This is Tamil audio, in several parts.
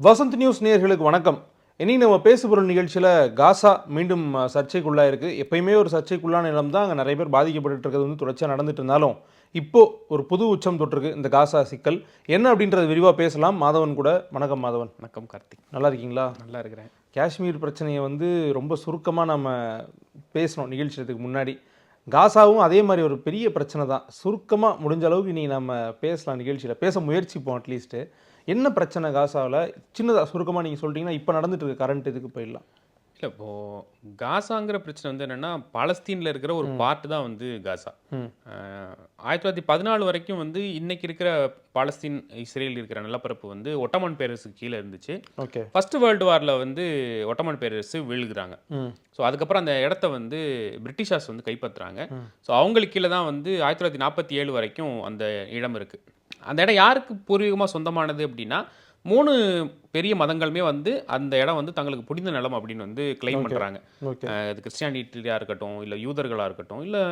வசந்த் நியூஸ் நேயர்களுக்கு வணக்கம். இனி நம்ம பேசுபொருள் நிகழ்ச்சியில் காசா மீண்டும் அஹ், சர்ச்சைக்குள்ளா இருக்கு. எப்பயுமே ஒரு சர்ச்சைக்குள்ளான நிலம் தான். அங்கே நிறைய பேர் பாதிக்கப்பட்டு இருக்கிறது வந்து தொடர்ச்சியாக நடந்துட்டு இருந்தாலும் இப்போ ஒரு புது உச்சம் தொட்டிருக்கு இந்த காசா சிக்கல். என்ன அப்படின்றத விரிவாக பேசலாம். மாதவன் கூட. வணக்கம் மாதவன். வணக்கம் கார்த்திக். நல்லா இருக்கீங்களா? நல்லா இருக்கிறேன். காஷ்மீர் பிரச்சனையை வந்து ரொம்ப சுருக்கமாக நம்ம பேசணும் நிகழ்ச்சியத்துக்கு முன்னாடி. காசாவும் அதே மாதிரி ஒரு பெரிய பிரச்சனை தான். சுருக்கமாக முடிஞ்ச அளவுக்கு நீ நம்ம பேசலாம் நிகழ்ச்சியில். பேச முயற்சிப்போம் அட்லீஸ்ட்டு என்ன பிரச்சனை காசாவில் சின்னதாக சுருக்கமாக நீங்கள் சொல்லிட்டீங்கன்னா இப்போ நடந்துட்டு இருக்க கரண்ட் இதுக்கு போயிடலாம். இல்லை இப்போ காசாங்கிற பிரச்சனை வந்து என்னன்னா பாலஸ்தீனில் இருக்கிற ஒரு பார்ட் தான் வந்து காசா. ஆயிரத்தி தொள்ளாயிரத்தி பதினாலு வரைக்கும் வந்து இன்னைக்கு இருக்கிற பாலஸ்தீன் இஸ்ரேல் இருக்கிற நிலப்பரப்பு வந்து ஒட்டமான் பேரரசுக்கு கீழே இருந்துச்சு. ஓகே. ஃபர்ஸ்ட் வேர்ல்டு வாரில் வந்து ஒட்டமான் பேரரசு வீழ்கிறாங்க. ஸோ அதுக்கப்புறம் அந்த இடத்த வந்து பிரிட்டிஷார்ஸ் வந்து கைப்பற்றுறாங்க. ஸோ அவங்களுக்கு கீழே தான் வந்து ஆயிரத்தி தொள்ளாயிரத்தி நாற்பத்தி ஏழு வரைக்கும் அந்த இடம் இருக்குது அந்த இடம் யாருக்கு பூர்வீகமாக சொந்தமானது அப்படின்னா மூணு பெரிய மதங்களுமே வந்து அந்த இடம் வந்து தங்களுக்கு புனித நிலம் அப்படின்னு வந்து கிளைம் பண்ணுறாங்க அது கிறிஸ்டியானிட்டியாக இருக்கட்டும் இல்லை யூதர்களாக இருக்கட்டும் இல்லை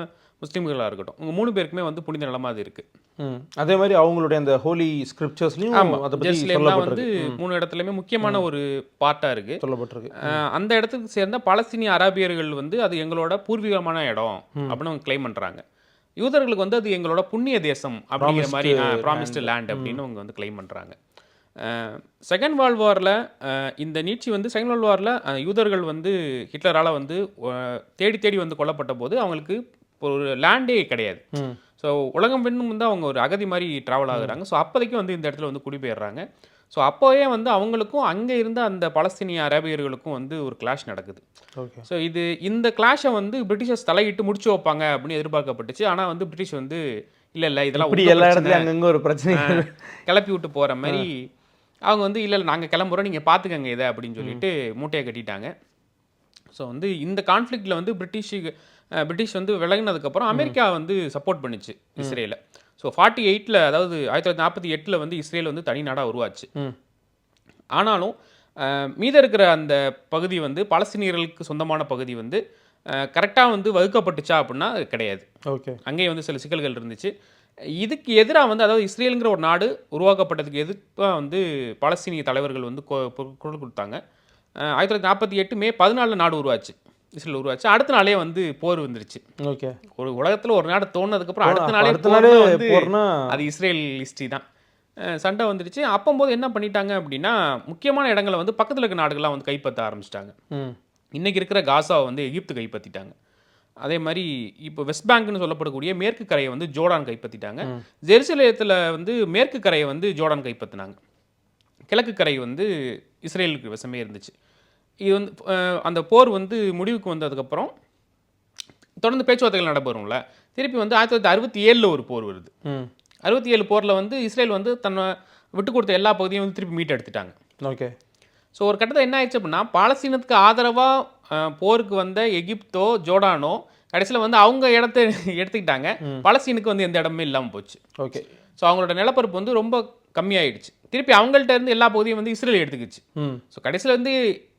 முஸ்லீம்களாக இருக்கட்டும் உங்க மூணு பேருக்குமே வந்து புனித நிலமாக அது இருக்குது அதே மாதிரி அவங்களுடைய அந்த ஹோலி ஸ்கிரிப்சர்ஸ்லையும் ஜெருசலேம்லாம் வந்து மூணு இடத்துலையுமே முக்கியமான ஒரு பார்ட்டாக இருக்குது சொல்லப்பட்டிருக்கு. அந்த இடத்துக்கு சேர்ந்த பாலஸ்தீனிய அரேபியர்கள் வந்து அது எங்களோட பூர்வீகமான இடம் அப்படின்னு அவங்க கிளைம் பண்றாங்க. யூதர்களுக்கு வந்து அது எங்களோட புண்ணிய தேசம் அப்படிங்கிற மாதிரி ப்ராமிஸ்டு லேண்ட் அப்படின்னு அவங்க வந்து கிளைம் பண்றாங்க. செகண்ட் வேர்ல்ட் வாரில் இந்த நீட்சி வந்து செகண்ட் வேர்ல்ட் வாரில் யூதர்கள் வந்து ஹிட்லரால் வந்து தேடி தேடி வந்து கொல்லப்பட்ட போது அவங்களுக்கு ஒரு லேண்டே கிடையாது. ஸோ உலகம் பெண்ணும் வந்து அவங்க ஒரு அகதி மாதிரி ட்ராவல் ஆகுறாங்க. ஸோ அப்போதைக்கு வந்து இந்த இடத்துல வந்து குடிபெயர்றாங்க. ஸோ அப்போவே வந்து அவங்களுக்கும் அங்கே இருந்த அந்த பலஸ்தீனிய அரேபியர்களுக்கும் வந்து ஒரு கிளாஷ் நடக்குது. ஓகே ஸோ இது இந்த கிளாஷை வந்து பிரிட்டிஷர்ஸ் தலையிட்டு முடிச்சு வைப்பாங்க அப்படின்னு எதிர்பார்க்கப்பட்டுச்சு. ஆனால் வந்து பிரிட்டிஷ் வந்து இல்லை இல்லை இதெல்லாம் இப்படி எல்லா. இடத்துலையும் அங்கங்கே ஒரு பிரச்சனை. கிளப்பி விட்டு போகிற மாதிரி அவங்க வந்து இல்லை இல்லை நாங்கள் கிளம்புறோம் நீங்கள் பார்த்துக்கங்க இதை அப்படின்னு சொல்லிட்டு மூட்டையை கட்டிட்டாங்க. ஸோ வந்து இந்த கான்ஃப்ளிக்டில் வந்து பிரிட்டிஷுக்கு அஹ், பிரிட்டிஷ் வந்து விலகினதுக்கப்புறம் அமெரிக்கா வந்து சப்போர்ட் பண்ணுச்சு இஸ்ரேலை. ஸோ ஃபார்ட்டி எயிட்டில் அதாவது ஆயிரத்தி தொள்ளாயிரத்தி நாற்பத்தி எட்டில் வந்து இஸ்ரேல் வந்து தனி நாடாக உருவாச்சு. ஆனாலும் மீதம் இருக்கிற அந்த பகுதி வந்து பாலஸ்தீனியர்களுக்கு சொந்தமான பகுதி வந்து கரெக்டாக வந்து வகுக்கப்பட்டுச்சா அப்படின்னா அது கிடையாது. ஓகே. அங்கேயும் வந்து சில சிக்கல்கள் இருந்துச்சு. இதுக்கு எதிராக வந்து அதாவது இஸ்ரேலுங்கிற ஒரு நாடு உருவாக்கப்பட்டதுக்கு எதிர்ப்பாக வந்து பாலஸ்தீனிய தலைவர்கள் வந்து குரல் கொடுத்தாங்க. ஆயிரத்தி தொள்ளாயிரத்தி நாற்பத்தி எட்டு மே பதினாலில் நாடு உருவாச்சு. இஸ்ரேல் உருவாச்சு. அடுத்த நாளே வந்து போர் வந்துருச்சு. ஓகே. ஒரு உலகத்தில் ஒரு நாடு தோணுனதுக்கப்புறம் அடுத்த நாளே போர்னா அது இஸ்ரேல் ஹிஸ்ட்ரி தான் சண்டை வந்துடுச்சு அப்போம்போது என்ன பண்ணிட்டாங்க அப்படின்னா முக்கியமான இடங்களை வந்து பக்கத்தில் இருக்க நாடுகள்லாம் வந்து கைப்பற்ற ஆரம்பிச்சிட்டாங்க. ம். இன்னைக்கு இருக்கிற காசாவை வந்து எகிப்து கைப்பற்றிட்டாங்க அதே மாதிரி இப்போ வெஸ்ட் பேங்க்னு சொல்லப்படக்கூடிய மேற்கு கரையை வந்து ஜோர்டான் கைப்பற்றிட்டாங்க ஜெருசலேத்தில் வந்து மேற்கு கரையை வந்து ஜோர்டான் கைப்பற்றினாங்க கிழக்கு கரை வந்து இஸ்ரேலுக்கு வசமே இருந்துச்சு. இது வந்து அந்த போர் வந்து முடிவுக்கு வந்ததுக்கப்புறம் தொடர்ந்து பேச்சுவார்த்தைகள் நடைபெறும்ல. திருப்பி வந்து ஆயிரத்தி தொள்ளாயிரத்தி அறுபத்தி ஏழில் ஒரு போர் வருது. அறுபத்தி ஏழு போரில் வந்து இஸ்ரேல் வந்து தன்னை விட்டு கொடுத்த எல்லா பகுதியும் வந்து திருப்பி மீட்டெடுத்துட்டாங்க ஓகே. ஸோ ஒரு கட்டத்தில் என்ன ஆயிடுச்சு அப்படின்னா பாலஸ்தீனத்துக்கு ஆதரவாக போருக்கு வந்த எகிப்தோ ஜோர்டானோ கடைசியில் வந்து அவங்க இடத்த எடுத்துக்கிட்டாங்க. பாலஸ்தீனுக்கு வந்து எந்த இடமே இல்லாமல் போச்சு. ஓகே. ஸோ அவங்களோட நிலப்பரப்பு வந்து ரொம்ப கம்மியாயிடுச்சு. திருப்பி அவங்கள்ட்ட இருந்து எல்லா பகுதியும் வந்து இஸ்ரேல் எடுத்துக்கிச்சு. ஸோ கடைசியில் வந்து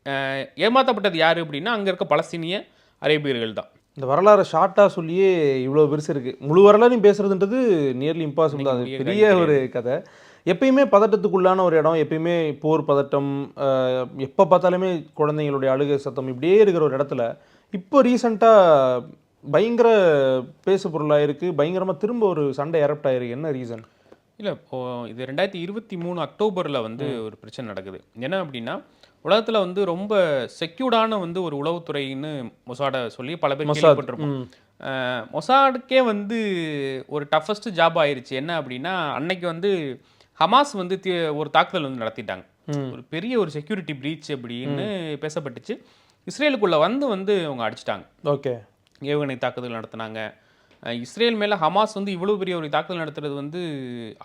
அஹ், ஏமாத்தப்பட்டது யார் அப்படின்னா அங்கே இருக்க பலஸ்தீனிய அரேபியர்கள் தான். இந்த வரலாறு ஷார்ட்டாக சொல்லியே இவ்வளோ பெருசு இருக்கு. முழு வரலாறையும் பேசுறதுன்றது நியர்லி இம்பாசிபிள் தான். பெரிய ஒரு கதை. எப்பயுமே பதட்டத்துக்குள்ளான ஒரு இடம் எப்பயுமே போர் பதட்டம் எப்போ பார்த்தாலுமே குழந்தைங்களுடைய அழுகை சத்தம் இப்படியே இருக்கிற ஒரு இடத்துல இப்போ ரீசண்டாக பயங்கர பேசு பொருளாக இருக்குது பயங்கரமாக திரும்ப ஒரு சண்டை எரப்ட் ஆயிருக்கு. என்ன ரீசன் இல்லை இப்போ இது ரெண்டாயிரத்தி இருபத்தி மூணு அக்டோபரில் வந்து ஒரு பிரச்சனை நடக்குது. என்ன அப்படின்னா உலகத்தில் வந்து ரொம்ப செக்யூர்டான வந்து ஒரு உளவுத்துறைன்னு மொசாடை சொல்லி பல பேர் கேள்விப்பட்டிருப்போம். மொசாடுக்கே வந்து ஒரு டஃபஸ்ட் ஜாப் ஆயிருச்சு. என்ன அப்படின்னா அன்னைக்கு வந்து ஹமாஸ் வந்து ஒரு தாக்குதல் வந்து நடத்திட்டாங்க. ஒரு பெரிய ஒரு செக்யூரிட்டி பிரீச் அப்படின்னு பேசப்பட்டுச்சு. இஸ்ரேலுக்குள்ள வந்து வந்து அவங்க அடிச்சிட்டாங்க. ஓகே. ஏவுகணை தாக்குதல் நடத்தினாங்க. இஸ்ரேல் மேலே ஹமாஸ் வந்து இவ்வளோ பெரிய ஒரு தாக்குதல் நடத்துறது வந்து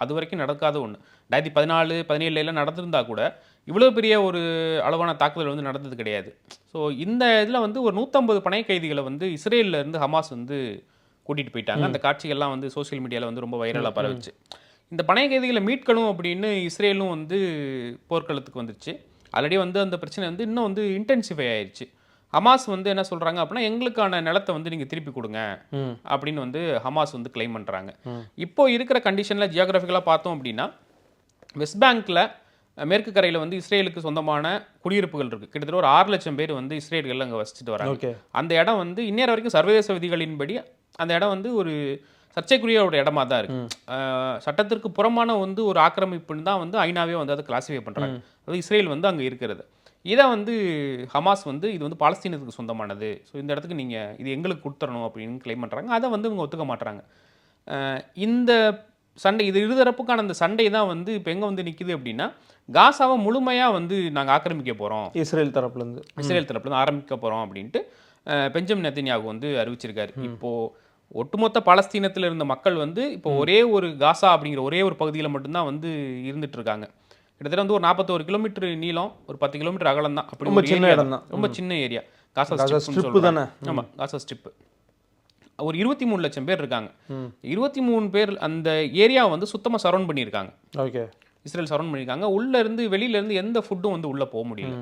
அது வரைக்கும் நடக்காத ஒன்று ரெண்டாயிரத்தி பதினாலு பதினேழுல எல்லாம் நடந்திருந்தா கூட இவ்வளோ பெரிய ஒரு அளவான தாக்குதல் வந்து நடந்தது கிடையாது. ஸோ இந்த இதில் வந்து ஒரு நூற்றம்பது பணை கைதிகளை வந்து இஸ்ரேல்ல இருந்து ஹமாஸ் வந்து கூட்டிகிட்டு போயிட்டாங்க. அந்த காட்சிகள்லாம் வந்து சோஷியல் மீடியாவில் வந்து ரொம்ப வைரலாக பரவுச்சு. இந்த பணை கைதிகளை மீட்கணும் அப்படின்னு இஸ்ரேலும் வந்து போர்க்களத்துக்கு வந்துருச்சு ஆல்ரெடி வந்து அந்த பிரச்சனை வந்து இன்னும் வந்து இன்டென்சிஃபை ஆயிடுச்சு ஹமாஸ் வந்து என்ன சொல்கிறாங்க அப்படின்னா எங்களுக்கான நிலத்தை வந்து நீங்கள் திருப்பி கொடுங்க அப்படின்னு வந்து ஹமாஸ் வந்து கிளைம் பண்ணுறாங்க இப்போ இருக்கிற கண்டிஷனில் ஜியோகிராஃபிக்கலாக பார்த்தோம் அப்படின்னா வெஸ்ட் பேங்க்கில் மேற்கு கரையில் வந்து இஸ்ரேலுக்கு சொந்தமான குடியிருப்புகள் இருக்குது கிட்டத்தட்ட ஒரு ஆறு லட்சம் பேர் வந்து இஸ்ரேல்கள் அங்கே வசிச்சுட்டு வராங்க. அந்த இடம் வந்து இன்னேற வரைக்கும் சர்வதேச விதிகளின்படி அந்த இடம் வந்து ஒரு சர்ச்சைக்குரிய ஒரு இடமா தான் இருக்கு. அஹ், சட்டத்திற்கு புறமான வந்து ஒரு ஆக்கிரமிப்புன்னு தான் வந்து ஐநாவே வந்து அதை கிளாசிஃபை பண்ணுறாங்க அது இஸ்ரேல் வந்து அங்கே இருக்கிறது. இதை வந்து ஹமாஸ் வந்து இது வந்து பாலஸ்தீனத்துக்கு சொந்தமானது. ஸோ இந்த இடத்துக்கு நீங்கள் இது எங்களுக்கு கொடுத்துடணும் அப்படின்னு கிளைம் பண்ணுறாங்க அதை வந்து இவங்க ஒத்துக்க மாட்டுறாங்க இந்த சண்டை இது இருதரப்புக்கான அந்த சண்டை தான் வந்து இப்போ எங்கே வந்து நிற்குது அப்படின்னா காசாவை முழுமையாக வந்து நாங்கள் ஆக்கிரமிக்க போகிறோம் இஸ்ரேல் தரப்புலேருந்து. இஸ்ரேல் தரப்புல இருந்து ஆரம்பிக்க போகிறோம் அப்படின்ட்டு பெஞ்சமின் நெத்தன்யாகு வந்து அறிவிச்சிருக்காரு. இப்போ ஒட்டுமொத்த பாலஸ்தீனத்தில் இருந்த மக்கள் வந்து இப்போ ஒரே ஒரு காசா அப்படிங்கிற ஒரே ஒரு பகுதியில் மட்டும்தான் வந்து இருந்துட்டு இருக்காங்க கிட்டத்தட்ட வந்து ஒரு நாற்பத்தோரு கிலோமீட்டர் நீளம் ஒரு பத்து கிலோமீட்டர் அகலம் தான் அப்படி ரொம்ப சின்ன இடம் தான். ரொம்ப சின்ன ஏரியா. காசா சொல்றாங்க. தானே? ஆமா காசா ஸ்ட்ரிப் ஒரு இருபத்தி மூணு லட்சம் பேர் இருக்காங்க. இருபத்தி மூணு பேர் அந்த ஏரியாவை வந்து சுத்தமா சரௌண்ட் பண்ணியிருக்காங்க. ஓகே. இஸ்ரேல் சரௌண்ட் பண்ணியிருக்காங்க. உள்ள இருந்து வெளியில இருந்து எந்த ஃபுட்டும் வந்து உள்ள போக முடியல.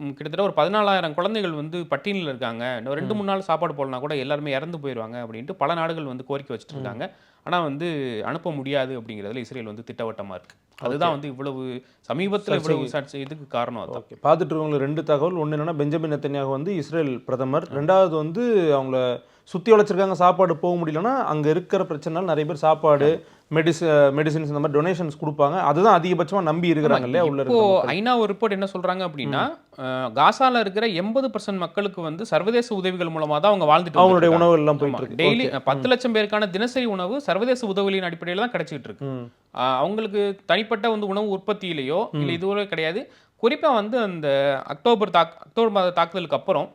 கிட்டத்தட்ட ஒரு பதினாலாயிரம் குழந்தைகள் வந்து பட்டியலில் இருக்காங்க. இன்னும் ரெண்டு மூணு நாள் சாப்பாடு போடலாம் கூட எல்லாருமே இறந்து போயிடுவாங்க அப்படின்ட்டு பல நாடுகள் வந்து கோரிக்கை வச்சுட்டு இருக்காங்க ஆனால் வந்து அனுப்ப முடியாது அப்படிங்கிறதுல இஸ்ரேல் வந்து திட்டவட்டமாக இருக்கு. அதுதான் வந்து இவ்வளவு சமீபத்தில் இவ்வளவு இதுக்கு காரணம் ஓகே. பார்த்துட்டு இருக்கவங்களுக்கு ரெண்டு தகவல். ஒன்று என்னன்னா பெஞ்சமின் நெத்தன்யாகு வந்து இஸ்ரேல் பிரதமர். ரெண்டாவது வந்து அவங்கள சுற்றி வளைச்சிருக்காங்க சாப்பாடு போக முடியலன்னா அங்கே இருக்கிற பிரச்சனைனால நிறைய பேர் சாப்பாடு மெடிச மெடிசின்ஸ் இந்த மாதிரி டொனேஷன்ஸ் கொடுப்பாங்க. அதுதான் அதிகபட்சமாக நம்பி இருக்கிறாங்க இல்லையா உள்ள இப்போ ஐநா ஒரு ரிப்போர்ட் என்ன சொல்றாங்க அப்படின்னா காசால இருக்கிற எண்பது பர்சன்ட் மக்களுக்கு வந்து சர்வதேச உதவிகள் மூலமா தான் அவங்க வாழ்ந்துட்டு அவங்களுடைய உணவு எல்லாம். போயிட்டு இருக்கு. டெய்லி பத்து லட்சம் பேருக்கான தினசரி உணவு சர்வதேச உதவிகளின் அடிப்படையில் தான் கிடைச்சிட்டு இருக்கு. அவங்களுக்கு தனிப்பட்ட வந்து உணவு உற்பத்தியிலையோ இல்லை இதுவரை கிடையாது. குறிப்பாக வந்து அந்த அக்டோபர் தாக் அக்டோபர் மாத தாக்குதலுக்கு அப்புறம்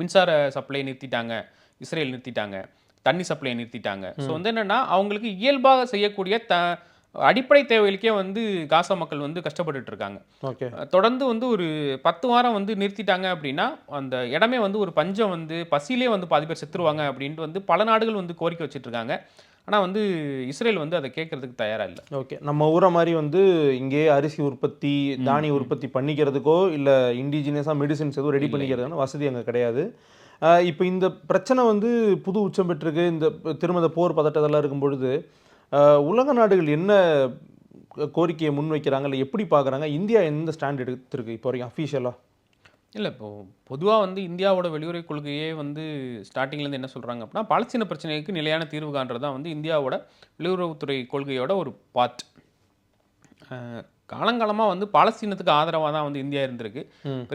மின்சார சப்ளை நிறுத்திட்டாங்க. இஸ்ரேல் நிறுத்திட்டாங்க. தண்ணி சப்ளை நிறுத்திட்டாங்க. ஸோ வந்து என்னன்னா அவங்களுக்கு இயல்பாக செய்யக்கூடிய த அடிப்படை தேவைகளுக்கே வந்து காசா மக்கள் வந்து கஷ்டப்பட்டுட்டு இருக்காங்க. தொடர்ந்து வந்து ஒரு பத்து வாரம் வந்து நிறுத்திட்டாங்க அப்படின்னா அந்த இடமே வந்து ஒரு பஞ்சம் வந்து பசியிலே வந்து பாதி பேர் செத்துருவாங்க அப்படின்ட்டு வந்து பல நாடுகள் வந்து கோரிக்கை வச்சுட்டு இருக்காங்க ஆனால் வந்து இஸ்ரேல் வந்து அதை கேட்கறதுக்கு தயாரா இல்லை. ஓகே. நம்ம ஊரை மாதிரி வந்து இங்கே அரிசி உற்பத்தி தானிய உற்பத்தி பண்ணிக்கிறதுக்கோ இல்லை இண்டிஜினியஸாக மெடிசின்ஸ் எதுவும் ரெடி பண்ணிக்கிறதுக்கான வசதி அங்கே கிடையாது. இப்போ இந்த பிரச்சனை வந்து புது உச்சம் பெற்றிருக்கு. இந்த திரும்ப இந்த போர் பதட்டத்தெல்லாம் இருக்கும் பொழுது உலக நாடுகள் என்ன கோரிக்கையை முன்வைக்கிறாங்க? இல்லை எப்படி பார்க்குறாங்க இந்தியா எந்த ஸ்டாண்ட் எடுத்திருக்கு இப்போ வரைக்கும் அஃபீஷியலாக இல்லை இப்போ பொதுவாக வந்து இந்தியாவோட வெளியுறவு கொள்கையே வந்து ஸ்டார்டிங்லேருந்து என்ன சொல்கிறாங்க அப்படின்னா பாலஸ்தீன பிரச்சனைக்கு நிலையான தீர்வு காண்றது தான் வந்து இந்தியாவோட வெளியுறவுத்துறை கொள்கையோட ஒரு பார்ட் காலங்காலமாக வந்து பாலஸ்தீனத்துக்கு ஆதரவாக தான் வந்து இந்தியா இருந்திருக்கு.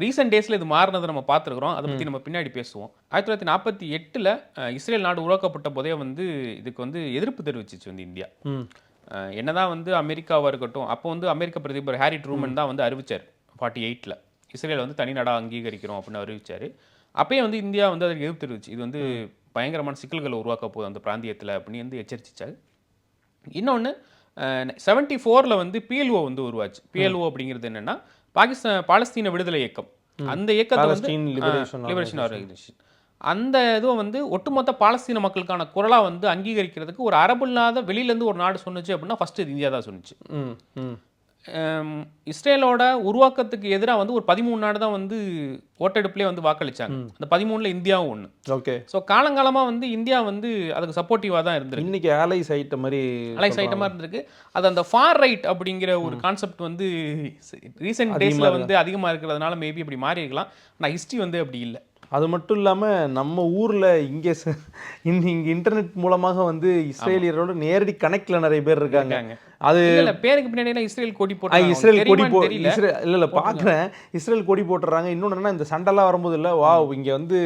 ரீசெண்ட் டேஸில் இது மாறினதை நம்ம பார்த்துருக்குறோம். அதை பற்றி நம்ம பின்னாடி பேசுவோம். ஆயிரத்தி தொள்ளாயிரத்தி நாற்பத்தி எட்டில் இஸ்ரேல் நாடு உருவாக்கப்பட்ட போதே வந்து இதுக்கு வந்து எதிர்ப்பு தெரிவிச்சிச்சு வந்து இந்தியா. என்னதான் வந்து அமெரிக்காவாக இருக்கட்டும் அப்போ வந்து அமெரிக்க பிரதிபர் ஹாரி ட்ரூமன் தான் வந்து அறிவிச்சார் ஃபார்ட்டி எயிட்டில் இஸ்ரேல் வந்து தனி நாடாக அங்கீகரிக்கிறோம் அப்படின்னு அறிவிச்சார். அப்பயே வந்து இந்தியா வந்து அதுக்கு எதிர்ப்பு தெரிவிச்சு இது வந்து பயங்கரமான சிக்கல்களை உருவாக்க போகுது அந்த பிராந்தியத்தில் அப்படின்னு வந்து எச்சரிச்சாரு இன்னொன்று செவன்டி ஃபோரில் வந்து பிஎல்ஓ வந்து உருவாச்சு. பிஎல்ஓ அப்படிங்கிறது என்னன்னா பாகிஸ்தான் பாலஸ்தீன விடுதலை இயக்கம். அந்த இயக்கத்தை வந்து லிபரேஷன் ஆர்கனைசேஷன் அந்த இதுவை வந்து ஒட்டுமொத்த பாலஸ்தீன மக்களுக்கான குரலா வந்து அங்கீகரிக்கிறதுக்கு ஒரு அரபு இல்லாத வெளியிலேருந்து ஒரு நாடு சொன்னுச்சு அப்படின்னா ஃபர்ஸ்ட் இது இந்தியா தான் சொன்னுச்சு இஸ்ரேலோட உருவாக்கத்துக்கு எதிராக வந்து ஒரு பதிமூணு நாடு தான் வந்து ஓட்டெடுப்புலேயே வந்து வாக்களிச்சாங்க. அந்த பதிமூணுல இந்தியாவும் ஒன்று ஓகே. ஸோ காலங்காலமாக வந்து இந்தியா வந்து அதுக்கு சப்போர்ட்டிவாக தான் இருந்திருக்கு. இன்னைக்கு ஆலைஸ் ஐட்ட மாதிரி அலைஸ் ஐட்டமாக இருந்திருக்கு. அது அந்த ஃபார் ரைட் அப்படிங்கிற ஒரு கான்செப்ட் வந்து ரீசெண்ட் டேஸில் வந்து அதிகமாக இருக்கிறதுனால மேபி அப்படி மாறி இருக்கலாம் ஆனால் ஹிஸ்ட்ரி வந்து அப்படி இல்லை. அது மட்டும் இல்லாமல் நம்ம ஊரில் இங்கே இங்க இன்டர்நெட் மூலமாக வந்து இஸ்ரேலியரோட நேரடி கனெக்ட்ல நிறைய பேர் இருக்காங்க. அது பேருக்கு பின்னாடி இஸ்ரேல் கொடி போட்டு இஸ்ரேல் கொடி போ இஸ்ரேல் இல்லை இல்லை பார்க்குறேன் இஸ்ரேல் கொடி போட்டுறாங்க. இன்னொன்று என்ன இந்த சண்டைலாம் வரும்போது இல்லை வா இங்கே வந்து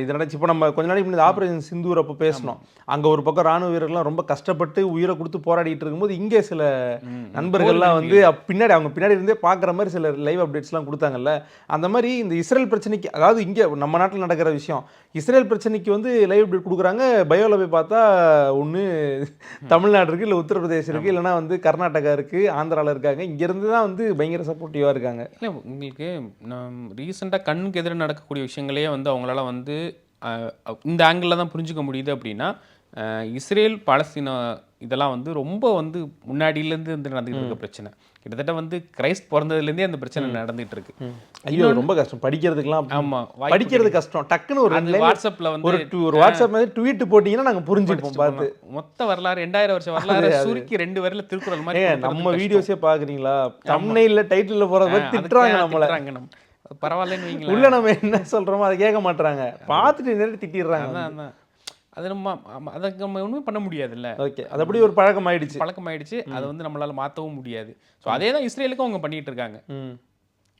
இது நடந்துச்சு. இப்போ நம்ம கொஞ்ச நாளைக்கு முன்னாடி ஆப்ரேஷன் சிந்தூர் அப்போ பேசணும் அங்கே ஒரு பக்கம் ராணுவ வீரர்கள்லாம் ரொம்ப கஷ்டப்பட்டு உயிரை கொடுத்து போராடிட்டு இருக்கும்போது இங்கே சில. நண்பர்கள்லாம் வந்து பின்னாடி அவங்க பின்னாடி இருந்தே பார்க்குற மாதிரி சில லைவ் அப்டேட்ஸ்லாம் கொடுத்தாங்கல்ல. அந்த மாதிரி இந்த இஸ்ரேல் பிரச்சனைக்கு அதாவது இங்கே நம்ம நாட்டில் நடக்கிற விஷயம். இஸ்ரேல் பிரச்சனைக்கு வந்து லைவ் அப்டேட் கொடுக்குறாங்க. பயோவில் போய் பார்த்தா ஒன்று தமிழ்நாடு இருக்குது இல்லை உத்தரப்பிரதேசம் இருக்குது இல்லைன்னா வந்து கர்நாடகா இருக்குது ஆந்திராவில் இருக்காங்க. இங்கேருந்து தான் வந்து பயங்கர சப்போர்ட்டிவாக இருக்காங்க. இல்லை உங்களுக்கு ரீசெண்டாக கண்ணுக்கு எதிராக நடக்கக்கூடிய விஷயங்களே வந்து அவங்களால வந்து இந்த ஆங்கிளில் தான் புரிஞ்சுக்க முடியுது அப்படின்னா இஸ்ரேல் பாலஸ்தீனா இதெல்லாம் வந்து ரொம்ப வந்து முன்னாடியிலேருந்து வந்து நடந்துகிட்டு இருக்க பிரச்சனை. கிட்டத்தட்ட வந்து கிரைஸ்ட் பிறந்ததுலேருந்தே அந்த பிரச்சனை நடந்துகிட்டு இருக்கு. ஐயோ ரொம்ப கஷ்டம். படிக்கிறதுக்கெல்லாம் ஆமா படிக்கிறது கஷ்டம். டக்குன்னு ஒரு வாட்ஸ்அப்ல வந்து ஒரு வாட்ஸ்அப் மாதிரி ட்வீட் போட்டீங்கன்னா நாங்க புரிஞ்சுப்போம் பார்த்து. மொத்த வரலாறு ரெண்டாயிரம் வருஷம் வரலாறு சுருக்கி ரெண்டு வரையில திருக்குறள் மாதிரி நம்ம. வீடியோஸே பாக்குறீங்களா தம்னைல டைட்டில்ல அதுக்கு திட்டுறாங்க நம்மள. பரவாயில்லன்னு உள்ள நம்ம என்ன சொல்றோமோ அதை கேட்க மாட்டாங்க பார்த்துட்டு நேரம் திட்டிடுறாங்க அது நம்ம ஆமா, அதை நம்ம ஒன்றும் பண்ண முடியாதுல்ல. ஓகே அது அப்படி ஒரு பழக்கம் ஆயிடுச்சு. பழக்கம் ஆயிடுச்சு. அதை வந்து நம்மளால மாற்றவும் முடியாது. ஸோ அதே தான் இஸ்ரேலுக்கும் அவங்க பண்ணிட்டு இருக்காங்க. ம்.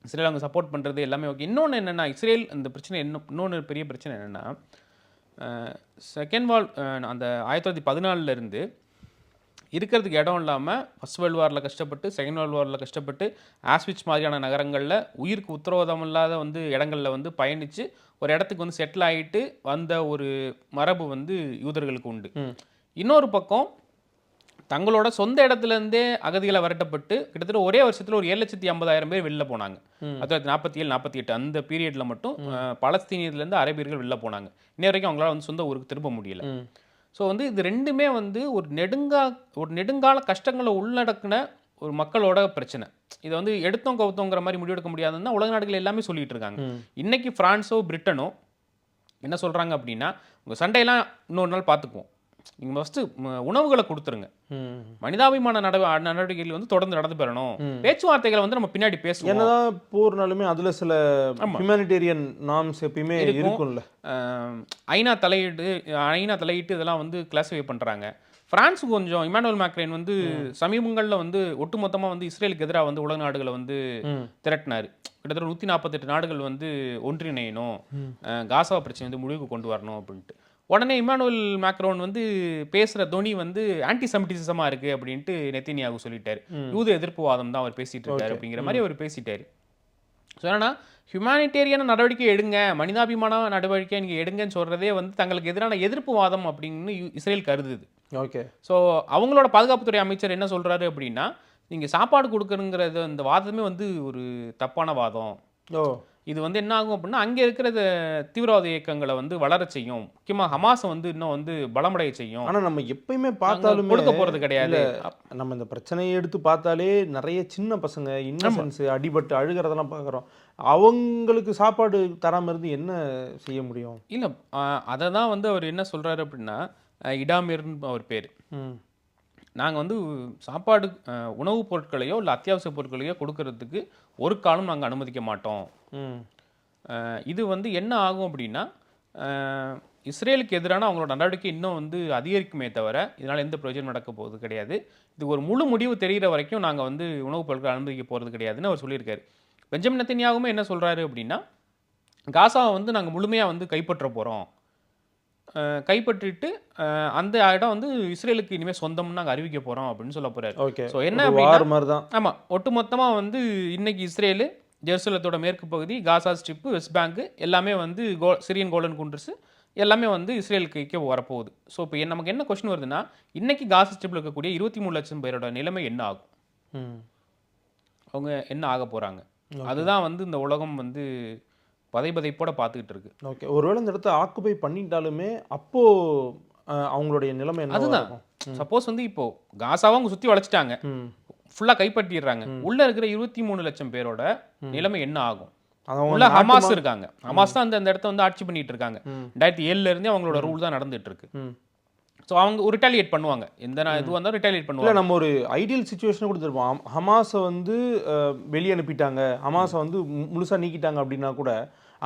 இஸ்ரேல் அவங்க சப்போர்ட் பண்ணுறது எல்லாமே ஓகே இன்னொன்று என்னென்னா இஸ்ரேல் அந்த பிரச்சனை என்ன இன்னொன்று பெரிய பிரச்சனை என்னென்னா செகண்ட் வால் அந்த ஆயிரத்தி தொள்ளாயிரத்தி பதினாலுல இருந்து இருக்கிறதுக்கு இடம் இல்லாமல் ஃபர்ஸ்ட் வேர்ல்டு வாரில் கஷ்டப்பட்டு செகண்ட் வேர்ல்டு வாரில் கஷ்டப்பட்டு ஆஸ்விச் மாதிரியான நகரங்களில் உயிருக்கு உத்தரவாதம் இல்லாத வந்து இடங்களில் வந்து பயணித்து ஒரு இடத்துக்கு வந்து செட்டில் ஆகிட்டு வந்த ஒரு மரபு வந்து யூதர்களுக்கு உண்டு. இன்னொரு பக்கம் தங்களோட சொந்த இடத்துல இருந்தே அகதிகளை விரட்டப்பட்டு கிட்டத்தட்ட ஒரே வருஷத்துல ஒரு ஏழு லட்சத்தி ஐம்பதாயிரம் பேர் வெளில போனாங்க. அதாவது நாற்பத்தி ஏழு நாற்பத்தி எட்டு அந்த பீரியட்ல மட்டும் அஹ், பலஸ்தீனியத்துல இருந்து அரேபியர்கள் வெளில போனாங்க. இன்ன வரைக்கும் அவங்களால வந்து சொந்த ஊருக்கு திரும்ப முடியல. ஸோ வந்து இது ரெண்டுமே வந்து ஒரு நெடுங்கா ஒரு நெடுங்கால கஷ்டங்களை உள்ளடக்கின ஒரு மக்களோட பிரச்சனை. இதை வந்து எடுத்தோம் கவுத்தோங்கிற மாதிரி முடிவெடுக்க முடியாதுன்னு தான் உலக நாடுகள் எல்லாமே சொல்லிட்டு இருக்காங்க. இன்னைக்கு பிரான்ஸோ பிரிட்டனோ என்ன சொல்றாங்க அப்படின்னா உங்க சண்டையெல்லாம் இன்னொரு நாள் பார்த்துக்குவோம். நீங்கள் ஃபஸ்ட்டு உணவுகளை கொடுத்துருங்க. மனிதாபிமான நட நடவடிக்கைகள் வந்து தொடர்ந்து நடந்து பெறணும். பேச்சுவார்த்தைகளை வந்து நம்ம பின்னாடி பேசுவோம். என்னதான் போர்னாலுமே அதுல சில ஹியூமனிடேரியன் நார்ம்ஸ் எப்பயுமே இருக்கும். இருக்கும்ல. ஐநா தலையீடு ஐநா தலையிட்டு இதெல்லாம் வந்து கிளாஸிஃபை பண்றாங்க. பிரான்ஸ் கொஞ்சம் இமானுவல் மேக்ரைன் வந்து சமீபங்களில் வந்து ஒட்டுமொத்தமாக வந்து இஸ்ரேலுக்கு எதிராக வந்து உலக நாடுகளை வந்து திரட்டினார். கிட்டத்தட்ட நூற்றி நாற்பத்தெட்டு நாடுகள் வந்து ஒன்றிணையணும். காசா பிரச்சனை வந்து முடிவுக்கு கொண்டு வரணும் அப்படின்ட்டு. உடனே இமானுவல் மேக்ரோன் வந்து பேசுகிற தொனி வந்து ஆன்டி செமிட்டிசமாக இருக்குது அப்படின்ட்டு நெத்தினியாகு சொல்லிட்டாரு. யூத எதிர்ப்புவாதம் தான் அவர் பேசிட்டு இருக்காரு அப்படிங்கிற மாதிரி அவர் பேசிட்டாரு. ஸோ என்னன்னா ஹியூமானிட்டேரியான நடவடிக்கை எடுங்க மனிதாபிமான நடவடிக்கை நீங்கள் எடுங்கன்னு சொல்கிறதே வந்து தங்களுக்கு எதிரான எதிர்ப்பு வாதம் அப்படின்னு இஸ்ரேல் கருதுது. ஓகே. ஸோ அவங்களோட பாதுகாப்புத்துறை அமைச்சர் என்ன சொல்கிறாரு அப்படின்னா நீங்கள் சாப்பாடு கொடுக்குறங்கிறது அந்த வாதமே வந்து ஒரு தப்பான வாதம். ஓ. இது வந்து என்ன ஆகும் அப்படின்னா அங்கே இருக்கிற தீவிரவாத இயக்கங்களை வந்து வளரச் செய்யும். முக்கியமாக ஹமாஸை வந்து இன்னும் வந்து பலமடைய செய்யும். ஆனா நம்ம எப்பயுமே பார்த்தாலுமே கொடுக்க போகிறது கிடையாது. நம்ம இந்த பிரச்சனையை எடுத்து பார்த்தாலே நிறைய சின்ன பசங்க இன்னசென்ஸ் அடிபட்டு அழுகிறதெல்லாம் பார்க்குறோம். அவங்களுக்கு சாப்பாடு தராம இருந்து என்ன செய்ய முடியும்? இல்லை அதை தான் வந்து அவர் என்ன சொல்கிறாரு அப்படின்னா இடாமிர்னு அவர் பேர். ம். நாங்கள் வந்து சாப்பாடு உணவுப் பொருட்களையோ இல்லை அத்தியாவசிய பொருட்களையோ கொடுக்கறதுக்கு ஒரு காலம் நாங்கள் அனுமதிக்க மாட்டோம். இது வந்து என்ன ஆகும் அப்படின்னா இஸ்ரேலுக்கு எதிரான அவங்களோட நடவடிக்கை இன்னும் வந்து அதிகரிக்குமே தவிர இதனால் எந்த பிரயோஜனம் நடக்க போகிறது கிடையாது. இது ஒரு முழு முடிவு தெரிகிற வரைக்கும் நாங்கள் வந்து உணவுப் பொருட்கள் அனுமதிக்க போகிறது கிடையாதுன்னு அவர் சொல்லியிருக்காரு. பெஞ்சமின் நெத்தன்யாகுமே என்ன சொல்கிறாரு அப்படின்னா காசாவை வந்து நாங்கள் முழுமையாக வந்து கைப்பற்ற போகிறோம் கைப்பற்றிட்டு அந்த இடம் வந்து இஸ்ரேலுக்கு இனிமேல் சொந்தம்னு நாங்கள் அறிவிக்க போகிறோம் அப்படின்னு சொல்ல போகிறாரு ஓகே. ஸோ என்ன மாதிரி தான். ஆமாம் ஒட்டுமொத்தமாக வந்து இன்னைக்கு இஸ்ரேலு ஜெருசலத்தோட மேற்கு பகுதி காசா ஸ்ட்ரிப்பு வெஸ்ட் பேங்க் எல்லாமே வந்து கோ சிரியன் கோல்டன் குண்டர்ஸ் எல்லாமே வந்து இஸ்ரேலுக்கு கைக்கு வரப்போகுது. ஸோ இப்போ நமக்கு என்ன கொஸ்டின் வருதுன்னா இன்னைக்கு காசா ஸ்ட்ரிப்பில் இருக்கக்கூடிய இருபத்தி மூணு லட்சம் பேரோட நிலைமை என்ன ஆகும்? ம். அவங்க என்ன ஆக போகிறாங்க அதுதான் வந்து இந்த உலகம் வந்து பதைபதைப்போட பார்த்துக்கிட்டு இருக்கு ஓகே. ஒருவேளை இந்த இடத்த ஆக்குபை பண்ணிட்டாலுமே அப்போ அவங்களுடைய நிலைமை என்ன அதுதான். சப்போஸ் வந்து இப்போ காசாவை அவங்க சுற்றி வளைச்சிட்டாங்க. ம். ஃபுல்லாக கைப்பற்றிடுறாங்க. உள்ள இருக்கிற இருபத்தி மூணு லட்சம் பேரோட நிலைமை என்ன ஆகும்? உள்ள ஹமாஸ் இருக்காங்க. ஹமாஸ் தான் அந்த இடத்த வந்து ஆட்சி பண்ணிட்டு இருக்காங்க. ரெண்டாயிரத்தி ஏழுல இருந்தே அவங்களோட ரூல் தான் நடந்துட்டு இருக்கு ஸோ அவங்க ரிட்டாலியேட் பண்ணுவாங்க. எந்த நா- இது வந்தாலும் ரிட்டாலியேட் பண்ணுவாங்க. நம்ம ஒரு ஐடியல் சுச்சுவேஷன் கொடுத்துருப்போம். ஹம்- ஹமாஸை வந்து வெளியே அனுப்பிட்டாங்க ஹமாஸை வந்து மு- முழுசா நீக்கிட்டாங்க அப்படின்னா கூட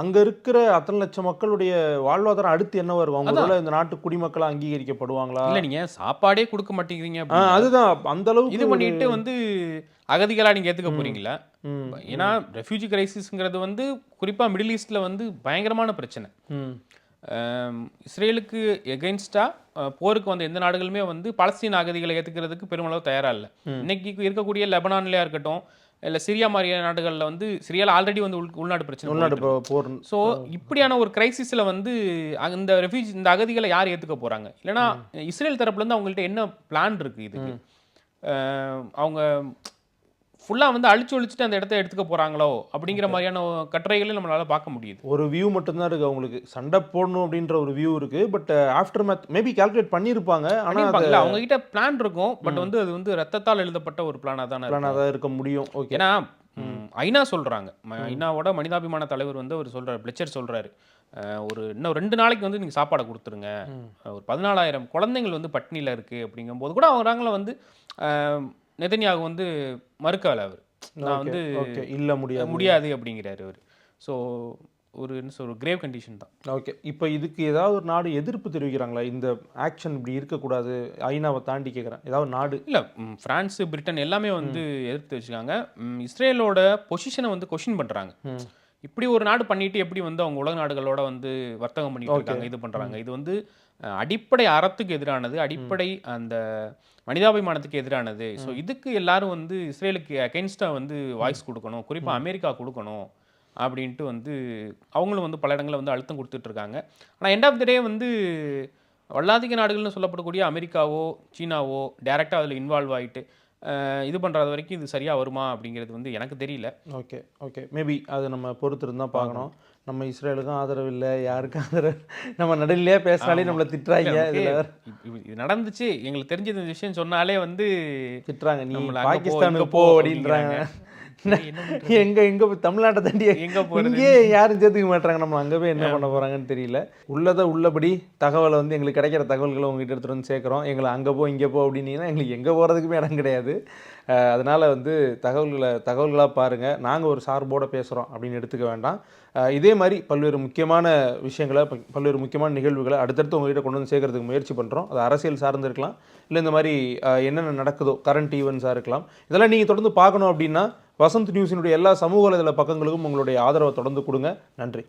அங்க இருக்கிற அத்தனை லட்சம் மக்களுடைய வாழ்வாதாரம் அடுத்து என்ன வரும்? அவங்க ஒருவேளை இந்த நாட்டு குடிமக்களா அங்கீகரிக்கப்படுவாங்களா? இல்ல நீங்க சாப்பாடே கொடுக்க மாட்டேங்கிறீங்க அதுதான். அந்த அளவுக்கு இது பண்ணிட்டு வந்து அகதிகளா நீங்க ஏத்துக்க போறீங்களா? ஏன்னா ரெஃப்யூஜி கிரைசிஸ்ங்கிறது வந்து குறிப்பா மிடில் ஈஸ்ட்ல வந்து பயங்கரமான பிரச்சனை. இஸ்ரேலுக்கு எகென்ஸ்டா போருக்கு வந்த எந்த நாடுகளுமே வந்து பலஸ்தீன அகதிகளை ஏத்துக்கிறதுக்கு பெருமளவு தயாரா இல்லை. இன்னைக்கு இருக்கக்கூடிய லெபனான்லயா இருக்கட்டும் இல்ல சிரியா மாதிரியான நாடுகள்ல வந்து சிரியால ஆல்ரெடி வந்து உள் உள்நாட்டு பிரச்சனை உள்நாட்டு போ- போர் ஸோ இப்படியான ஒரு கிரைசிஸில் வந்து இந்த ரெஃப்யூஜ் இந்த அகதிகளை யார் ஏற்றுக்க போகிறாங்க இல்லைன்னா இஸ்ரேல் தரப்புலேருந்து அவங்கள்ட்ட என்ன பிளான் இருக்குது இதுக்கு? அவங்க ஃபுல்லாக வந்து அழிச்சு ஒழிச்சிட்டு அந்த இடத்த எடுத்துக்க போகிறாங்களோ அப்படிங்கிற மாதிரியான கட்டுரைகளை நம்மளால பார்க்க முடியுது. ஒரு வியூ மட்டும்தான் இருக்கு அவங்களுக்கு. சண்டை போடணும் அப்படின்ற ஒரு வியூ இருக்கு. But aftermath maybe calculate பண்ணியிருப்பாங்க. ஆனால் அவங்க கிட்ட பிளான் இருக்கும். பட் வந்து அது வந்து ரத்தத்தால் எழுதப்பட்ட ஒரு பிளானாக தானே. பிளானாக தான் இருக்க முடியும். ஓகே ஏன்னா ஐநா சொல்றாங்க. ம- ஐநாவோட மனிதாபிமான தலைவர் வந்து அவர் சொல்றாரு பிளெச்சர் சொல்றாரு. அஹ், ஒரு இன்னும் ரெண்டு நாளைக்கு வந்து நீங்க சாப்பாடை கொடுத்துருங்க. ஒரு பதினாலாயிரம் குழந்தைங்கள் வந்து பட்டினியில இருக்கு அப்படிங்கும்போது கூட அவங்களாங்கள வந்து நெதன்யாகு வந்து மறுக்கல அவர். நான் வந்து இல்ல முடியாது. முடியாது அப்படிங்கிறாரு அவர். ஸோ ஒரு என்ன சொல்ற கிரேவ் கண்டிஷன் தான். ஓகே இப்போ இதுக்கு ஏதாவது ஒரு நாடு எதிர்ப்பு தெரிவிக்கிறாங்களா? இந்த ஆக்ஷன் இப்படி இருக்கக்கூடாது ஐநாவை தாண்டி கேட்குறேன் ஏதாவது நாடு? இல்லை ஃப்ரான்ஸ் பிரிட்டன் எல்லாமே வந்து எதிர்த்து வச்சுக்காங்க ம், இஸ்ரேலோட பொசிஷனை வந்து கொஷின் பண்ணுறாங்க. இப்படி ஒரு நாடு பண்ணிட்டு எப்படி வந்து அவங்க உலக நாடுகளோட வந்து வர்த்தகம் பண்ணிட்டு இருக்காங்க இது பண்றாங்க. இது வந்து அடிப்படை அறத்துக்கு எதிரானது அடிப்படை அந்த மனிதாபிமானத்துக்கு எதிரானது. ஸோ இதுக்கு எல்லாரும் வந்து இஸ்ரேலுக்கு அகென்ஸ்டா வந்து வாய்ஸ் கொடுக்கணும் குறிப்பா அமெரிக்கா கொடுக்கணும் அப்படின்ட்டு வந்து அவங்களும் வந்து பல இடங்களில் வந்து அழுத்தம் கொடுத்துட்டு இருக்காங்க. ஆனால் எண்ட் ஆஃப் த டே வந்து வல்லாதிக்க நாடுகள்னு சொல்லப்படக்கூடிய அமெரிக்காவோ சீனாவோ டைரெக்டாக அதில் இன்வால்வ் ஆயிட்டு அஹ், இது பண்ணுறது வரைக்கும் இது சரியாக வருமா அப்படிங்கிறது வந்து எனக்கு தெரியல. ஓகே ஓகே மேபி அது நம்ம பொறுத்து இருந்தால் பார்க்கணும். நம்ம இஸ்ரேலுக்கும் ஆதரவு இல்லை யாருக்கும் ஆதரவு? நம்ம நடுநிலையே பேசினாலே நம்மளை திட்டுறாங்க இதில். இது- நடந்துச்சு. எங்களுக்கு தெரிஞ்ச இந்த விஷயம் சொன்னாலே வந்து திட்டுறாங்க நீ பாகிஸ்தானுக்கு போ அப்படின்றாங்க? எங்க எங்க போய் தமிழ்நாட்டை தாண்டி எங்க? இங்கே யாரும் சேர்த்துக்க மாட்டாங்க நம்ம அங்கே போய் என்ன பண்ண போறாங்கன்னு தெரியல. உள்ளதை உள்ளபடி தகவலை வந்து எங்களுக்கு கிடைக்கிற தகவல்களை உங்ககிட்ட எடுத்துட்டு வந்து சேர்க்குறோம். எங்களை அங்கே போ இங்கே போ அப்படின்னீங்கன்னா எங்களுக்கு எங்கே போகிறதுக்குமே இடம் கிடையாது. அதனால வந்து தகவல்களை தகவல்களாக பாருங்க. நாங்கள் ஒரு சார்போட பேசுகிறோம் அப்படின்னு எடுத்துக்க வேண்டாம். இதே மாதிரி பல்வேறு முக்கியமான விஷயங்களை பல்வேறு முக்கியமான நிகழ்வுகளை அடுத்தடுத்து உங்ககிட்ட கொண்டு வந்து சேர்க்கறதுக்கு முயற்சி பண்ணுறோம் அது அரசியல் சார்ந்து இருக்கலாம். இல்லை இந்த மாதிரி என்னென்ன நடக்குதோ கரண்ட் ஈவெண்ட்ஸாக இருக்கலாம். இதெல்லாம் நீங்கள் தொடர்ந்து பார்க்கணும் அப்படின்னா வசந்த் நியூஸினுடைய எல்லா சமூக வலைதள பக்கங்களுக்கும் உங்களுடைய ஆதரவை தொடர்ந்து கொடுங்க. நன்றி.